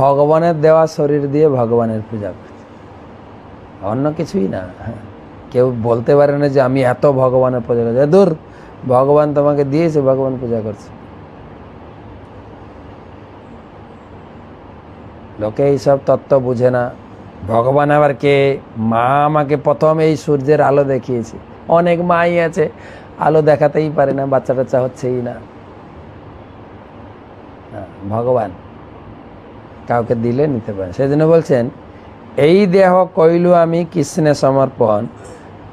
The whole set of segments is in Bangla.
ভগবানের দেওয়া শরীর দিয়ে ভগবানের পূজা করছে। অন্য কিছুই না। হ্যাঁ কেউ বলতে পারে না যে আমি এত ভগবানের পূজা করছি। দূর, ভগবান তোমাকে দিয়েছে, ভগবান পূজা করছে। লোকে এইসব তত্ত্ব বুঝে না। ভগবান আবার কে? মা আমাকে প্রথম এই সূর্যের আলো দেখিয়েছে। অনেক মাই আছে, আলো দেখাতেই পারে না বাচ্চা টাচ্চা হচ্ছেই না, ভগবান। কাউকে দিলে নিতে পারে। সেই জন্য বলছেন, এই দেহ কইলু আমি কৃষ্ণে সমর্পণ?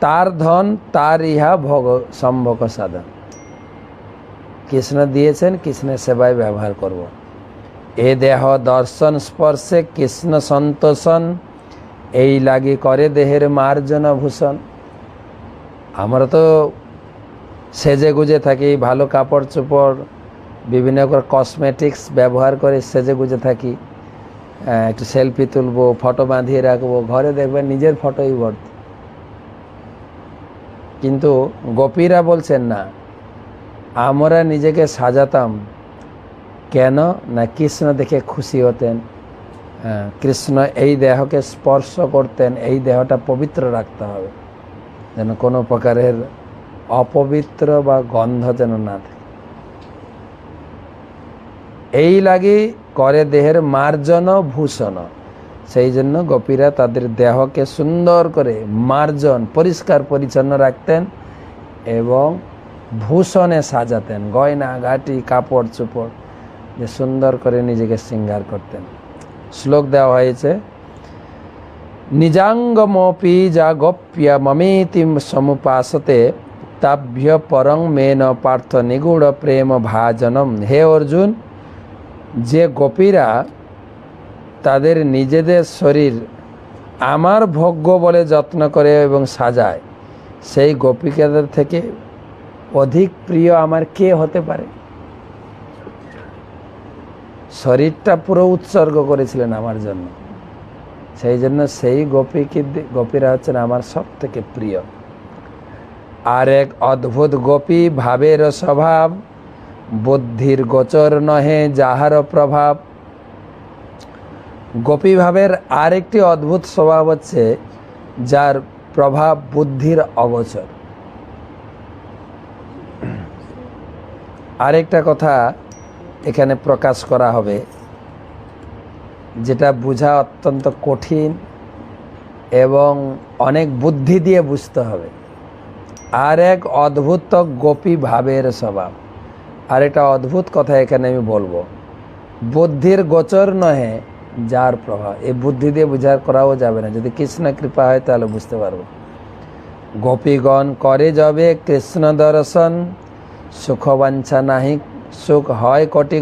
তার ধন, তার ইহা ভগ সম্ভক সাধন। কৃষ্ণ দিয়েছেন কৃষ্ণের সেবায় ব্যবহার করব। এ দেহ দর্শন স্পর্শে কৃষ্ণ সন্তোষণ? এই লাগি করে দেহের মার্জন ভূষণ। আমরা তো সেজে গুজে থাকি, ভালো কাপড় চোপড়, বিভিন্ন কসমেটিক্স ব্যবহার করে সেজে গুজে থাকি। একটু সেলফি তুলবো ফটো বাঁধিয়ে রাখব, ঘরে দেখবেন নিজের ফটোই ভর্তি। কিন্তু গোপীরা বলছেন না, আমরা নিজেকে সাজাতাম, কেন না কৃষ্ণ দেখে খুশি হতেন কৃষ্ণ এই দেহকে স্পর্শ করতেন, এই দেহটা পবিত্র রাখতে হবে, যেন কোনো প্রকারের অপবিত্র বা গন্ধ যেন না থাকে। এই লাগি করে দেহের মার্জন ভূষণ। সেই জন্য গোপীরা তাদের দেহকে সুন্দর করে মার্জন, পরিষ্কার, পরিচ্ছন্ন রাখতেন এবং ভূষণে সাজাতেন, গয়না গাটি কাপড়, চোপড়, যে সুন্দর করে নিজেকে শৃঙ্গার করতেন। শ্লোক দেওয়া হয়েছে, নিজাঙ্গমপি যা গপ্য মমেতি সমুপাসতে তাভ্য পরং মেন পার্থ নিগুড় প্রেম ভাজনম। হে অর্জুন যে গোপীরা তাদের নিজেদের শরীর আমার ভোগ্য বলে যত্ন করে এবং সাজায়, সেই গোপিকাদের থেকে অধিক প্রিয় আমার কে হতে পারে? শরীরটা পুরো উৎসর্গ করেছিলেন আমার জন্য। সেই জন্য সেই গোপীকে গোপীরা হচ্ছেন আমার সব থেকে প্রিয়। আর এক অদ্ভুত গোপী ভাবের স্বভাব বুদ্ধির গোচর নহে যাহার প্রভাব। গোপী ভাবের আরেকটি অদ্ভুত স্বভাব হচ্ছে যার প্রভাব বুদ্ধির অগোচর। আরেকটা কথা এখানে প্রকাশ করা হবে, যেটা বোঝা অত্যন্ত কঠিন এবং অনেক বুদ্ধি দিয়ে বুঝতে হবে। আর এক অদ্ভুত গোপী ভাবের স্বভাব। আর এটা অদ্ভুত কথা এখানে আমি বলব। বুদ্ধির গোচর নহে যার প্রভাব। এই বুদ্ধি দিয়ে বুঝার করাও যাবে না। যদি কৃষ্ণ কৃপা হয় তাহলে বুঝতে পারব। গোপীগণ করে যাবে কৃষ্ণ দর্শন, সুখবাঞ্ছা নাহি, সুখ হয় কোটি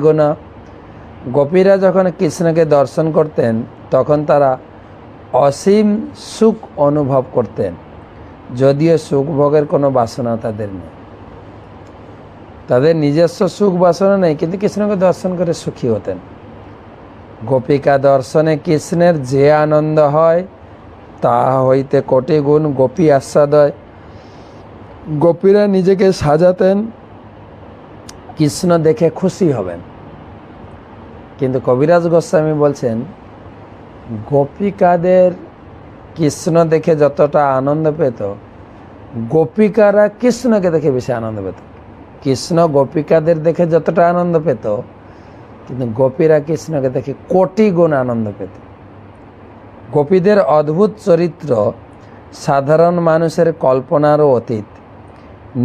গোপীরা যখন কৃষ্ণকে দর্শন করতেন, তখন তারা অসীম সুখ অনুভব করতেন। যদিও সুখ ভোগের কোনো বাসনা তাদের নেই। তাদের নিজস্ব সুখ বাসনা নেই, কিন্তু কৃষ্ণকে দর্শন করে সুখী হতেন। গোপিকা দর্শনে কৃষ্ণের যে আনন্দ হয় তাহা হইতে কোটি গুণ গোপী আস্বাদয় গোপীরা নিজেকে সাজাতেন, কৃষ্ণ দেখে খুশি হবেন। কিন্তু কবিরাজ গোস্বামী বলছেন, গোপিকাদের কৃষ্ণ দেখে যতটা আনন্দ পেত, গোপিকারা কৃষ্ণকে দেখে বেশি আনন্দ পেত। কৃষ্ণ গোপিকাদের দেখে যতটা আনন্দ পেত, কিন্তু গোপীরা কৃষ্ণকে দেখে কোটি গুণ আনন্দ পেত। গোপীদের অদ্ভুত চরিত্র সাধারণ মানুষের কল্পনারও অতীত।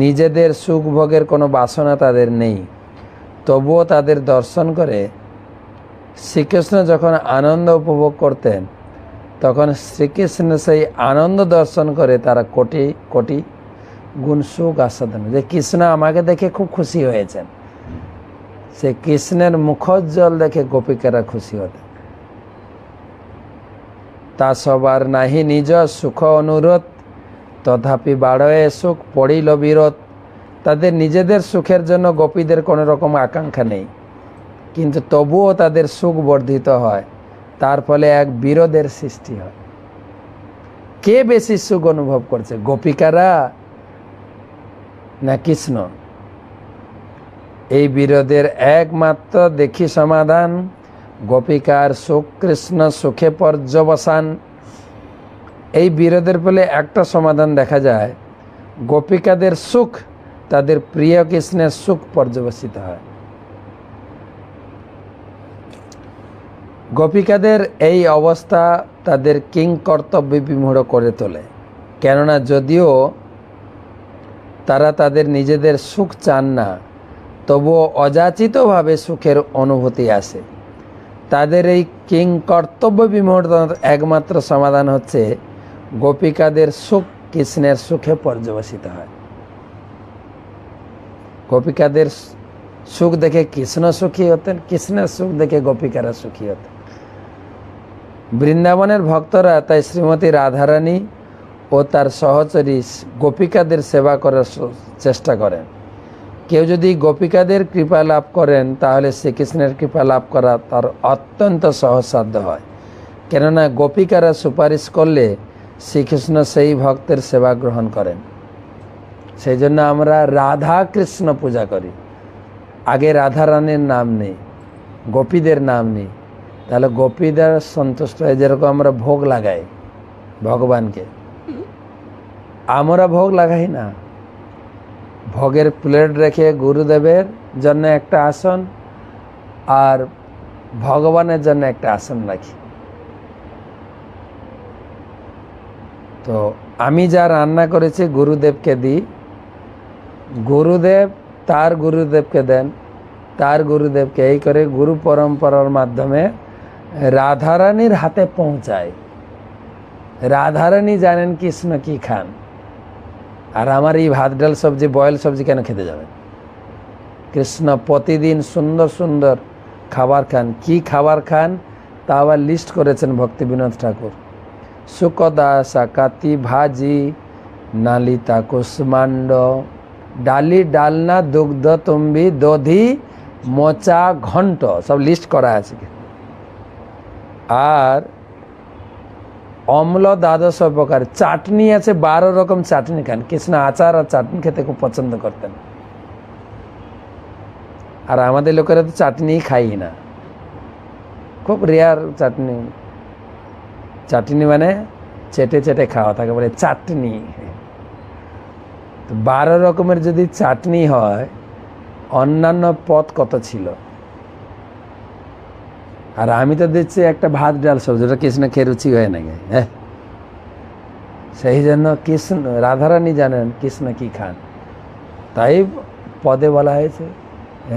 নিজেদের সুখ ভোগের কোনো বাসনা তাদের নেই। তবুও তাদের দর্শন করে শ্রীকৃষ্ণ যখন আনন্দ উপভোগ করতেন, তখন শ্রীকৃষ্ণ সেই আনন্দ দর্শন করে তারা কোটি কোটি গুণ সুখ আস্বাদন। যে কৃষ্ণ আমাকে দেখে খুব খুশি হয়েছেন। সে কৃষ্ণের মুখোজ্জ্বল দেখে গোপিকারা খুশি হতেন তা সবার নাহি নিজ সুখ অনুরোধ, তথাপি বাড়য়ে সুখ পড়িল বিরোধ। তাদের নিজেদের সুখের জন্য গোপীদের কোনো রকম আকাঙ্ক্ষা নেই। কিন্তু তবুও তাদের সুখ বর্ধিত হয়। তার ফলে এক বিরোধের সৃষ্টি হয়। কে বেশি সুখ অনুভব করছে? গোপিকারা না কৃষ্ণ? এই বিরোধের একমাত্র দেখি সমাধান, গোপিকার সুখ কৃষ্ণ সুখে পর্যবসান। এই বিরোধের ফলে একটা সমাধান দেখা যায়, গোপিকাদের সুখ, তাদের প্রিয় কৃষ্ণের সুখ পর্যবসিত হয়। গোপিকাদের এই অবস্থা তাদের কিং কর্তব্য বিমূঢ় করে তোলে। কেননা যদিও তারা তাদের নিজেদের সুখ চান না, তবুও অযাচিতভাবে সুখের অনুভূতি আসে তাদের এই কিং কর্তব্য বিমূঢ়তার একমাত্র সমাধান হচ্ছে গোপিকাদের সুখ কৃষ্ণের সুখে পর্যবেসিত হয়। গোপিকাদের সুখ দেখে কৃষ্ণ সুখী হতেন, কৃষ্ণের সুখ দেখে গোপিকারা সুখী হতেন। বৃন্দাবনের ভক্তরা তাই শ্রীমতী রাধারানী ও তার সহচরী গোপিকাদের সেবা করার চেষ্টা করেন। কেউ যদি গোপিকাদের কৃপা লাভ করেন, তাহলে শ্রীকৃষ্ণের কৃপা লাভ করা তার অত্যন্ত সহজসাধ্য হয়। কেননা গোপিকারা সুপারিশ করলে শ্রীকৃষ্ণ সেই ভক্তের সেবা গ্রহণ করেন। সেই জন্য আমরা রাধা কৃষ্ণ পূজা করি। আগে রাধারানীর নাম নেই, গোপীদের নাম নেই। তাহলে গোপীদের সন্তুষ্ট হয় যেরকম আমরা ভোগ লাগাই ভগবানকে। আমরা ভোগ লাগাই না। ভোগের প্লেট রেখে গুরুদেবের জন্য একটা আসন আর ভগবানের জন্য একটা আসন রাখি। তো আমি যা রান্না করেছি গুরুদেবকে দিই। গুরুদেব তার গুরুদেবকে দেন। তার গুরুদেবকে এই করে গুরু পরম্পরার মাধ্যমে রাধারানীর হাতে পৌঁছায়। রাধারানী জানেন কৃষ্ণ কি খান। আর আমার এই ভাত ডাল সবজি, বয়েল সবজি কেন খেতে যাবেন? কৃষ্ণ প্রতিদিন সুন্দর সুন্দর খাবার খান। কি খাবার খান? তা আবার লিস্ট করেছেন ভক্তি বিনোদ ঠাকুর। সুকদা সাকাতি ভাজি নালিতা কুষ্মাণ্ড ডালি, ডালনা, দুগ্ধ, তুম্বি, দধি, মোচা ঘন্ট সব লিস্ট করা আছে। আর অম্ল দ্বাদশ প্রকার। চাটনি আছে, বারো রকম চাটনি খান। কৃষ্ণ আচার আর চাটনি খেতে খুব পছন্দ করতেন। আর আমাদের লোকেরা তো চাটনি খাই না। খুব রেয়ার চাটনি। চাটনি মানে চেটে চেটে খাওয়া, তাকে বলে চাটনি। বারো রকমের যদি চাটনি হয়, অন্যান্য পদ কত ছিল? আর আমি তো দিচ্ছি একটা ভাত ডাল সবজি ওটা কৃষ্ণ খেয়ে রুচি হয় নাকি হ্যাঁ? সেই জন্য কৃষ্ণ, রাধারানী জানেন কৃষ্ণ কি খান। তাই পদে বলা হয়েছে,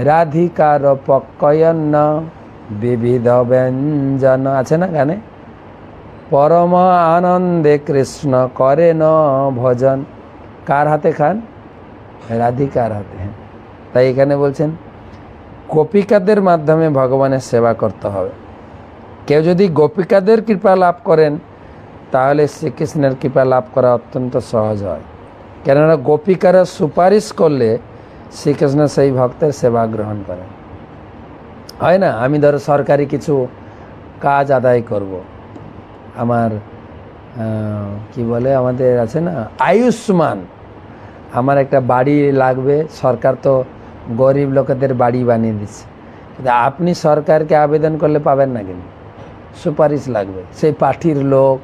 রাধিকার পক্কয়ন্ন বিবিধ ব্যঞ্জন। আছে না গানে? পরম আনন্দে কৃষ্ণ করে ন ভজন। কার হাতে খান? রাধিকার হাতে। তাই এখানে বলছেন গোপিকাদের মাধ্যমে ভগবানের সেবা করতে হবে। কেউ যদি গোপিকাদের কৃপা লাভ করেন, তাহলে শ্রীকৃষ্ণের কৃপা লাভ করা অত্যন্ত সহজ হয়। কেননা গোপিকারা সুপারিশ করলে শ্রীকৃষ্ণ সেই ভক্তের সেবা গ্রহণ করেন। হয় না? আমি ধরো সরকারি কিছু কাজ আদায় করব। আমার কি বলে আমাদের আছে না? আয়ুষ্মান। আমার একটা বাড়ি লাগবে, সরকার তো গরিব লোকেদের বাড়ি বানিয়ে দিচ্ছে। কিন্তু আপনি সরকারকে আবেদন করলে পাবেন না কিন্তু। সুপারিশ লাগবে। সেই পার্টির লোক,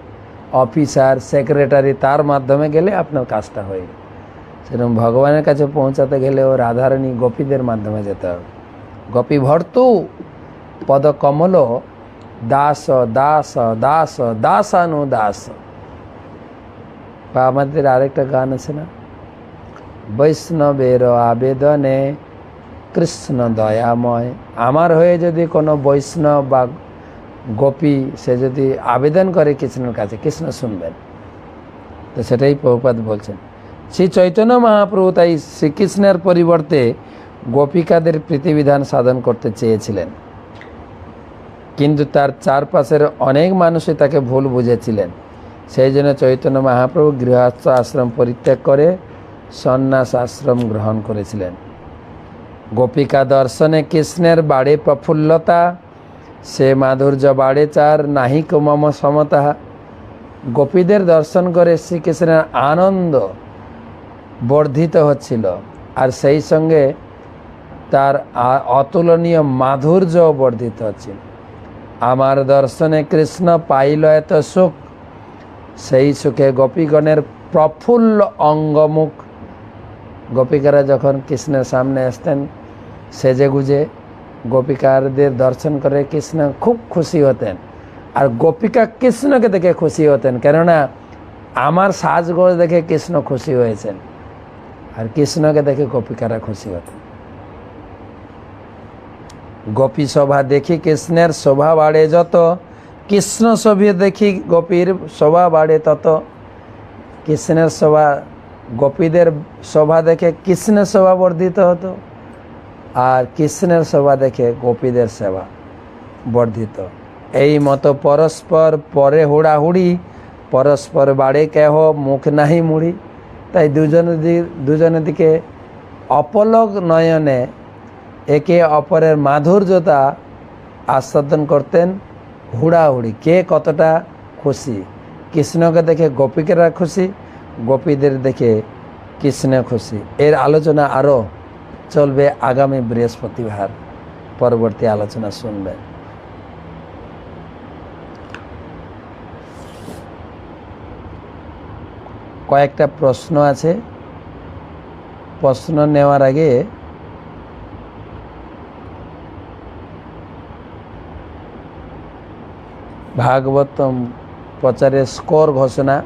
অফিসার, সেক্রেটারি, তার মাধ্যমে গেলে আপনার কাজটা হয়ে গেল সেরকম ভগবানের কাছে পৌঁছাতে গেলে ও রাধারণী গোপীদের মাধ্যমে যেতে হবে। গোপী ভর্তু পদ কমল দাস দাস দাস, দাসানু, দাস। বা আমাদের আরেকটা গান আছে না? বৈষ্ণবের আবেদনে কৃষ্ণ দয়াময়। আমার হয়ে যদি কোনো বৈষ্ণব বা গোপী, সে যদি আবেদন করে কৃষ্ণের কাছে, কৃষ্ণ শুনবেন। তো সেটাই প্রভুপাত বলছেন। শ্রী চৈতন্য মহাপ্রভু তাই শ্রীকৃষ্ণের পরিবর্তে গোপিকাদের প্রীতিবিধান সাধন করতে চেয়েছিলেন। কিন্তু তার চারপাশের অনেক মানুষই তাকে ভুল বুঝেছিলেন। সেই জন্য চৈতন্য মহাপ্রভু গৃহস্থ আশ্রম পরিত্যাগ করে সন্ন্যাস আশ্রম গ্রহণ করেছিলেন। গোপিকা দর্শনে কৃষ্ণের বাড়ে প্রফুল্লতা, সে মাধুর্য বাড়ে চার নাহি মম সমতা। গোপীদের দর্শন করে শ্রীকৃষ্ণের আনন্দ বর্ধিত হচ্ছিল, আর সেই সঙ্গে তার অতুলনীয় মাধুর্য বর্ধিত হচ্ছিল। আমার দর্শনে কৃষ্ণ পাইল এত সুখ, সেই সুখে গোপীগণের প্রফুল্ল অঙ্গমুখ। গোপিকারা যখন কৃষ্ণের সামনে আসতেন সেজে গুজে গোপিকারদের দর্শন করে কৃষ্ণ খুব খুশি হতেন। আর গোপিকা কৃষ্ণকে দেখে খুশি হতেন, কেননা আমার সাজগোজ দেখে কৃষ্ণ খুশি হয়েছেন। আর কৃষ্ণকে দেখে গোপিকারা খুশি হতেন। গোপী শোভা দেখি কৃষ্ণের শোভা বাড়ে যত, কৃষ্ণ ছবি দেখি গোপীর শোভা বাড়ে তত। কৃষ্ণের শোভা, গোপীদের শোভা দেখে কৃষ্ণের শোভা বর্ধিত হতো। আর কৃষ্ণের শোভা দেখে গোপীদের সেবা বর্ধিত। এই মতো পরস্পর পরে হুড়াহুড়ি, পরস্পর বাড়ে কেহ, মুখ নাহি মুড়ি। তাই দুজনের দুজনের দিকে অপলক নয়নে একে অপরের মাধুর্যতা আস্বাদন করতেন হুড়াহুড়ি। কে কতটা খুশি? কৃষ্ণকে দেখে গোপীকেরা খুশি, গোপীদের দেখে কৃষ্ণ খুশি। এর আলোচনা আরও চলবে আগামী বৃহস্পতিবার। পরবর্তী আলোচনা শুনবে কয়েকটা প্রশ্ন আছে। প্রশ্ন নেওয়ার আগে ভাগবতম প্রচারের স্কোর ঘোষণা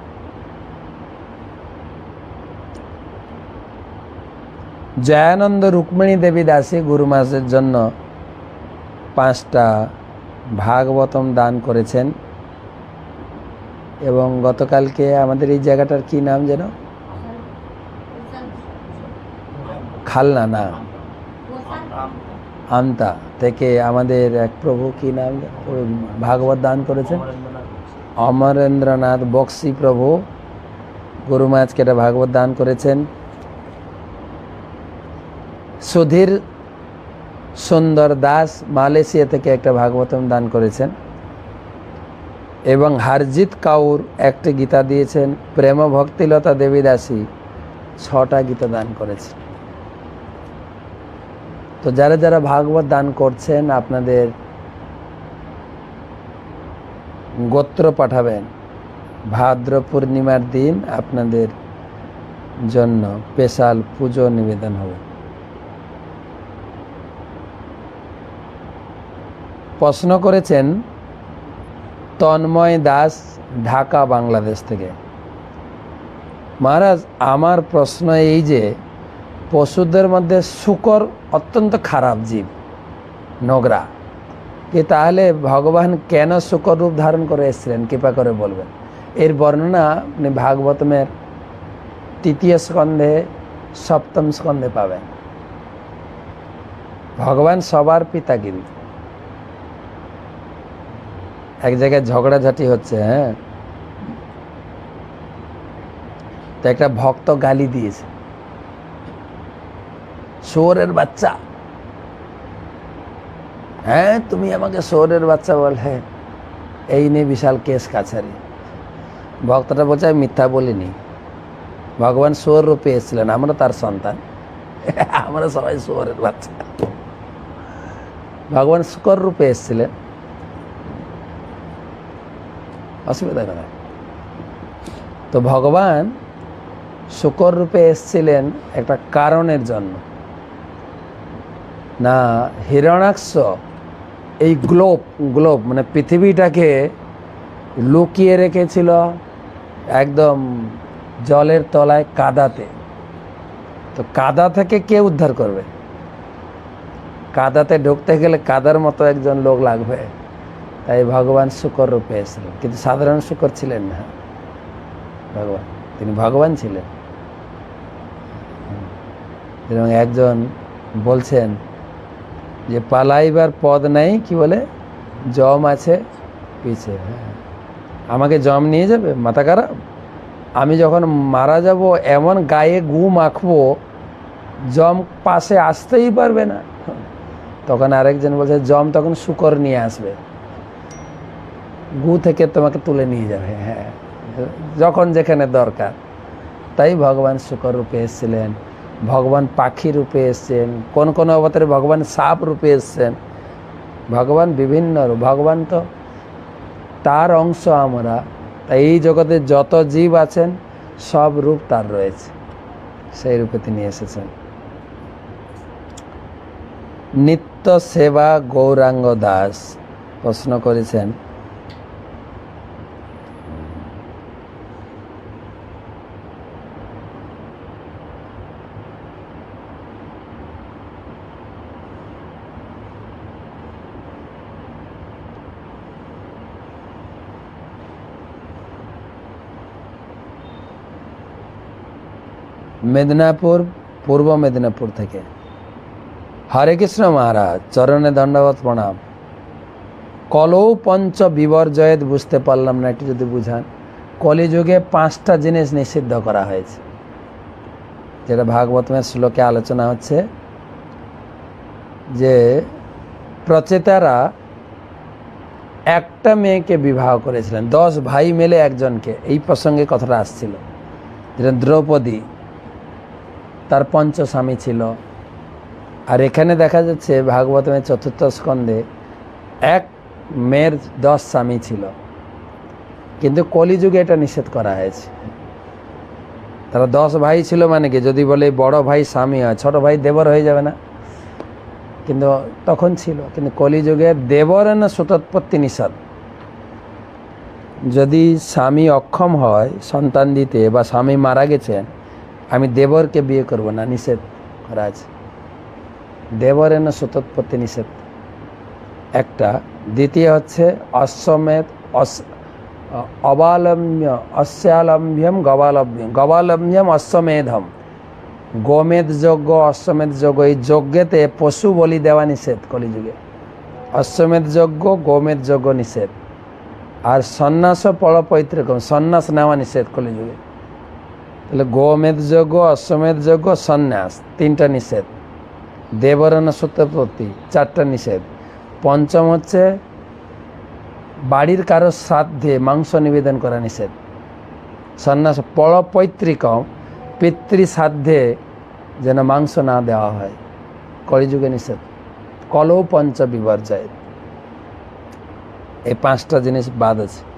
জয়ানন্দ রুক্মিণী দেবী দাসী গুরু মাসের জন্য পাঁচটা ভাগবতম দান করেছেন। এবং গতকালকে আমাদের এই জায়গাটার কি নাম যেন? খালনা, না। আমতা। থেকে আমাদের এক প্রভু কি নাম? ভাগবত দান করেছেন। অমরেন্দ্রনাথ বক্সি প্রভু। গুরু মাঝকে একটা ভাগবত দান করেছেন। সুধীর সুন্দর দাস মালয়েশিয়া থেকে একটা ভাগবতম দান করেছেন। এবং হারজিৎ কাউর একটি গীতা দিয়েছেন প্রেম ভক্তিলতা দেবী দাসী ছটা গীতা দান করেছেন। তো যারা যারা ভাগবত দান করছেন, আপনাদের গোত্র পাঠাবেন। ভাদ্র পূর্ণিমার দিন আপনাদের জন্য স্পেশাল পুজো নিবেদন হবে। প্রশ্ন করেছেন তন্ময় দাস, ঢাকা, বাংলাদেশ থেকে। মহারাজ, আমার প্রশ্ন এই যে, পশুদের মধ্যে শুকর অত্যন্ত খারাপ জীব, নোংরা। কি তাহলে ভগবান কেন শুকর রূপ ধারণ করে এসেছিলেন? কৃপা করে বলবেন। এর বর্ণনা আপনি ভাগবতমের তৃতীয় স্কন্ধে, সপ্তম স্কন্ধে পাবেন। ভগবান সবার পিতা কিন্তু। এক জায়গায় ঝগড়াঝাটি হচ্ছে হ্যাঁ? তো একটা ভক্ত গালি দিয়েছে। শোরের বাচ্চা। হ্যাঁ তুমি আমাকে শোরের বাচ্চা বল হ্যাঁ এই নিয়ে বিশাল কেস কাছারি। ভক্তটা বলছে, আমি মিথ্যা বলিনি। ভগবান সোর রূপে এসেছিলেন, আমরা তার সন্তান। আমরা সবাই সোরের বাচ্চা। ভগবান শুকর রূপে এসেছিলেন। অসুবিধা কোথায় তো ভগবান শুকর রূপে এসছিলেন একটা কারণের জন্য। না হিরণাক্ষ এই গ্লোব গ্লোব মানে পৃথিবীটাকে লুকিয়ে রেখেছিল একদম জলের তলায় কাদাতে। তো কাদা থেকে কে উদ্ধার করবে? কাদাতে ঢুকতে গেলে কাদার মতো একজন লোক লাগবে। তাই ভগবান শুকর রূপে এসেছিলেন কিন্তু সাধারণ শুকর ছিলেন না। ভগবান, তিনি ভগবান ছিলেন। এবং একজন বলছেন যে, পালাইবার পদ নাই, কি বলে? জম আছে পিছে। হ্যাঁ। আমাকে জম নিয়ে যাবে, মাথা খারাপ? আমি যখন মারা যাব, এমন গায়ে গু মাখবো, জম পাশে আসতেই পারবে না। তখন আরেকজন বলছে, জম তখন শুকর নিয়ে আসবে। গু থেকে তোমাকে তুলে নিয়ে যাবে হ্যাঁ। যখন যেখানে দরকার। তাই ভগবান শুকর রূপে এসেছিলেন, ভগবান পাখি রূপে এসছেন, কোন কোন অবতারে ভগবান সাপ রূপে এসছেন। ভগবান বিভিন্ন রূপ, ভগবান তো তার অংশ আমরা। তাই এই জগতে যত জীব আছেন, সব রূপ তার রয়েছে। সেই রূপে তিনি এসেছেন। নিত্য সেবা গৌরাঙ্গ দাস প্রশ্ন করেছেন মেদিনীপুর, পূর্ব মেদিনীপুর থেকে। হরে কৃষ্ণ মহারাজ, চরণে দণ্ডবত প্রণাম। কলৌ পঞ্চ বিবর্জয়েত বুঝতে পারলাম না, একটু যদি বুঝান। কলিযুগে পাঁচটা জিনিস নিষিদ্ধ করা হয়েছে। যেটা ভাগবতমের শ্লোকে আলোচনা হচ্ছে যে, প্রচেতারা একটা মেয়েকে বিবাহ করেছিলেন। দশ ভাই মেলে একজনকে। এই প্রসঙ্গে কথাটা আসছিল। যেটা দ্রৌপদী তার পঞ্চ স্বামী ছিল। আর এখানে দেখা যাচ্ছে ভাগবতমের চতুর্থ স্কন্ধে এক মেয়ের দশ স্বামী ছিল। কিন্তু কলিযুগে এটা নিষেধ করা হয়েছে। তারা দশ ভাই ছিল মানে কি? যদি বলে বড় ভাই স্বামী হয়, ছোট ভাই দেবর হয়ে যাবে না। কিন্তু তখন ছিল। কিন্তু কলিযুগে দেবর না সুতোৎপত্তি নিষেধ। যদি স্বামী অক্ষম হয় সন্তান দিতে বা স্বামী মারা গেছেন আমি দেবরকে বিয়ে করব না, নিষেধ করা আছে দেবরের না সুতোৎপত্তি নিষেধ। একটা। দ্বিতীয় হচ্ছে, অশ্বমেধ অবালম্য অস্যালম্ব্যম গবালম্ব্যম গবালম্ব্যম অশ্বমেধম। গোমেধ যজ্ঞ, অশ্বমেধ যজ্ঞ, এই যজ্ঞেতে পশু বলি দেওয়া নিষেধ কলিযুগে। অশ্বমেধ যজ্ঞ, গোমেধ যজ্ঞ নিষেধ। আর সন্ন্যাস পড় পৈতৃকম সন্ন্যাস নেওয়া নিষেধ কলিযুগে। তাহলে গোমেধ যজ্ঞ অশ্বমেধ যজ্ঞ, সন্ন্যাস, তিনটা নিষেধ। দেবরণ সত্যপতি, চারটা নিষেধ। পঞ্চম হচ্ছে, বাড়ির কারও শ্রাদ্ধে মাংস নিবেদন করা নিষেধ। সন্ন্যাস পড় পৈতৃকম পিতৃ শ্রাদ্ধে যেন মাংস না দেওয়া হয়। কলিযুগে নিষেধ। কলৌ পঞ্চ বিবর্জয় এই পাঁচটা জিনিস বাদ আছে।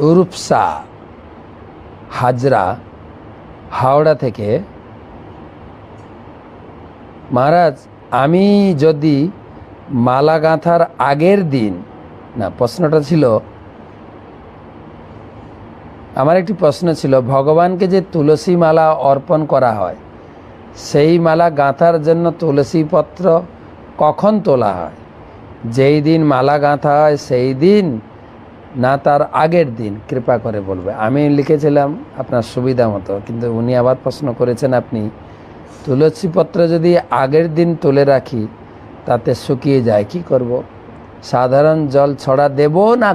রূপসা হাজরা, হাওড়া থেকে। মহারাজ, আমি যদি মালা গাঁথার আগের দিন, না, প্রশ্নটা ছিল, আমার একটি প্রশ্ন ছিল, ভগবানকে যে তুলসী মালা অর্পণ করা হয়, সেই মালা গাঁথার জন্য তুলসী পত্র কখন তোলা হয়? যেই দিন মালা গাঁথা হয়, সেই দিন না তার আগের দিন, কৃপা করে বলবে। আমি লিখেছিলাম আপনার সুবিধা মতো, কিন্তু উনি আবার প্রশ্ন করেছেন আপনি, তুলসীপত্র যদি আগের দিন তুলে রাখি, তাতে শুকিয়ে যায়, কি করব? সাধারণ জল ছড়া দেব না